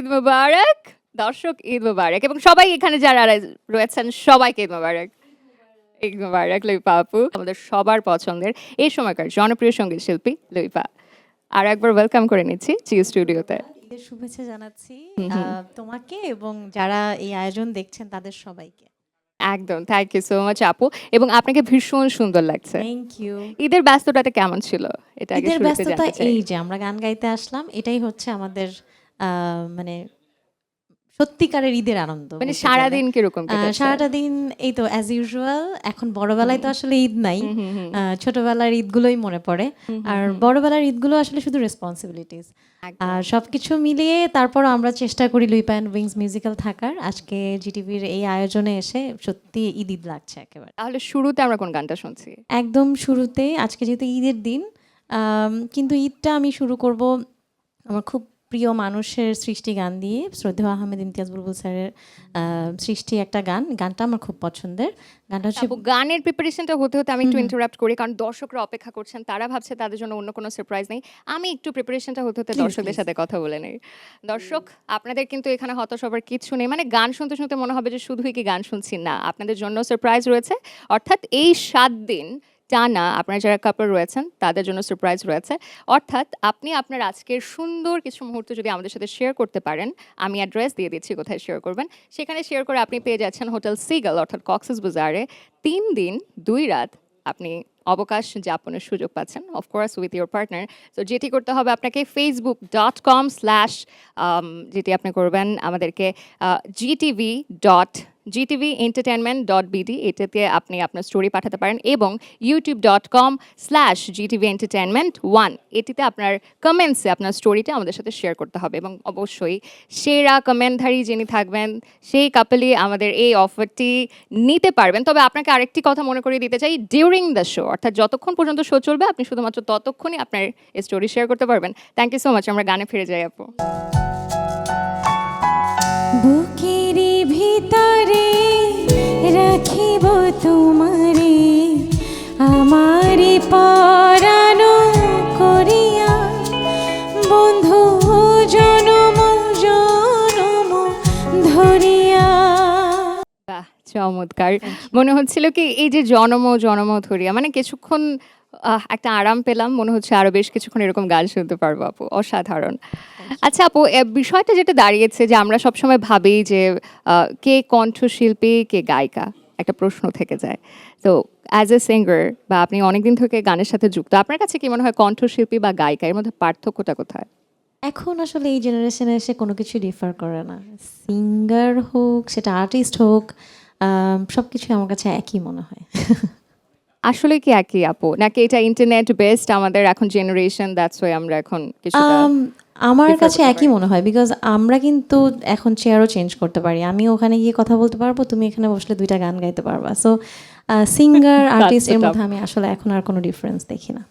ঈদ মুবারক দর্শক ঈদ মুবারক এবং সবাই এখানে যারা রয়েছেন সবাইকে ঈদ মুবারক। ঈদ মুবারক লুইপা আপু আমাদের সবার পছন্দের এই সময়কার জনপ্রিয় সংগীত শিল্পী লুইপা আর একবার ওয়েলকাম করে নিচ্ছি জি স্টুডিওতে ঈদের শুভেচ্ছা জানাচ্ছি। তোমাকে এবং যারা এই আয়োজন দেখছেন তাদের সবাইকে। একদম থ্যাংক ইউ সো মাচ আপু। এবং আপনাকে ভীষণ সুন্দর লাগছে। থ্যাংক ইউ ঈদের ব্যস্ততাটা কেমন ছিল? এটা ঈদের ব্যস্ততা এই যে আমরা গান গাইতে আসলাম। এটাই হচ্ছে আমাদের মানে সত্যিকারের ঈদের আনন্দ মানে সারাদিন কীরকম সারাটা দিন এই তো অ্যাজ ইউজুয়াল এখন বড়বেলায় তো আসলে ঈদ নাই। ছোটবেলার ঈদগুলোই মনে পড়ে। আর বড়বেলার ঈদগুলো আসলে শুধু রেসপন্সিবিলিটিস। আর সবকিছু মিলিয়ে তারপর আমরা চেষ্টা করি লুইপা অ্যান্ড উইংস মিউজিক্যাল থাকার। আজকে জিটিভির এই আয়োজনে এসে সত্যি ঈদ ঈদ লাগছে একেবারে। তাহলে শুরুতে আমরা কোন গানটা শুনছি? একদম শুরুতে আজকে যেহেতু ঈদের দিন কিন্তু ঈদটা আমি শুরু করব আমার খুব প্রিয় মানুষের সৃষ্টি গান দিয়ে শ্রদ্ধেয় আহমেদ ইমতিয়াজ বুলবুল স্যারের সৃষ্টি একটা গান। গানটা আমার খুব পছন্দের। গানটা হচ্ছে গানের প্রিপারেশনটা হতে হতে আমি একটু ইন্টারাপ্ট করি কারণ দর্শকরা অপেক্ষা করছেন তারা ভাবছে তাদের জন্য অন্য কোনো সারপ্রাইজ নেই। আমি একটু প্রিপারেশনটা হতে হতে দর্শকদের সাথে কথা বলে নেই। দর্শক আপনাদের কিন্তু এখানে হতাশ হবার কিছু নেই। মানে গান শুনতে শুনতে মনে হবে যে শুধুই কি গান শুনছি? না আপনাদের জন্য সারপ্রাইজ রয়েছে। অর্থাৎ এই সাত দিন টানা, আপনারা যারা কাপড় রয়েছেন, তাদের জন্য সারপ্রাইজ রয়েছে। অর্থাৎ আপনি আপনার আজকের সুন্দর কিছু মুহূর্ত যদি আমাদের সাথে শেয়ার করতে পারেন, আমি অ্যাড্রেস দিয়ে দিচ্ছি, কোথায় শেয়ার করবেন। সেখানে শেয়ার করে আপনি পেয়ে যাচ্ছেন হোটেল সিগাল অর্থাৎ কক্সেস বাজারে তিন দিন, দুই রাত আপনি অবকাশ যাপনের সুযোগ পাচ্ছেন অফকোর্স উইথ ইউর পার্টনার তো যেটি করতে হবে আপনাকে ফেসবুক ডট কম স্ল্যাশ যেটি আপনি করবেন আমাদেরকে GTV dot GTV entertainment dot BD এটাতে আপনি আপনার স্টোরি পাঠাতে পারেন এবং YouTube dot com slash GTV entertainment one এটিতে আপনার কমেন্টসে আপনার স্টোরিটা আমাদের সাথে শেয়ার করতে হবে এবং অবশ্যই সেরা কমেন্টধারী যিনি থাকবেন, সেই কাপলই আমাদের এই অফারটি নিতে পারবেন। তবে আপনাকে আরেকটি কথা মনে করিয়ে দিতে চাই ডিউরিং দ্য শো অর্থাৎ যতক্ষণ পর্যন্ত শো চলবে, আপনি শুধুমাত্র ততক্ষণই আপনার স্টোরি শেয়ার করতে পারবেন। থ্যাংক ইউ সো মাচ আমরা গানে ফিরে যাই আপু। বাহ চমৎকার। মনে হচ্ছিল কি এই যে জনম জনম ধরিয়া মানে কিছুক্ষণ একটা আরাম পেলাম মনে হচ্ছে আরও বেশ কিছুক্ষণ এরকম গান শুনতে পারব আপু অসাধারণ। আচ্ছা আপু বিষয়টা যেটা দাঁড়িয়েছে যে আমরা সবসময় ভাবি যে আহ, কে কণ্ঠশিল্পী কে গায়িকা একটা প্রশ্ন থেকে যায়। তো অ্যাজ এ সিঙ্গার বা আপনি অনেকদিন থেকে গানের সাথে যুক্ত আপনার কাছে কি মনে হয় কণ্ঠশিল্পী বা গায়িকা এর মধ্যে পার্থক্যটা কোথায়? এখন আসলে এই জেনারেশনে এসে কোনো কিছু ডিফার করে না। সিঙ্গার হোক সেটা আর্টিস্ট হোক সব কিছু আমার কাছে একই মনে হয়। আসলে কি একই আপু? নাকি এটা ইন্টারনেট বেসড আমাদের এখন জেনারেশন দ্যাটস ওয়াই আমরা এখন আমার কাছে একই মনে হয় বিকজ আমরা কিন্তু এখন চেয়ারও চেঞ্জ করতে পারি। আমি ওখানে গিয়ে কথা বলতে পারব তুমি এখানে বসলে দুইটা গান গাইতে পারবা। সো সিঙ্গার আর্টিস্ট এর মধ্যে আমি আসলে এখন আর কোনো ডিফারেন্স দেখি না।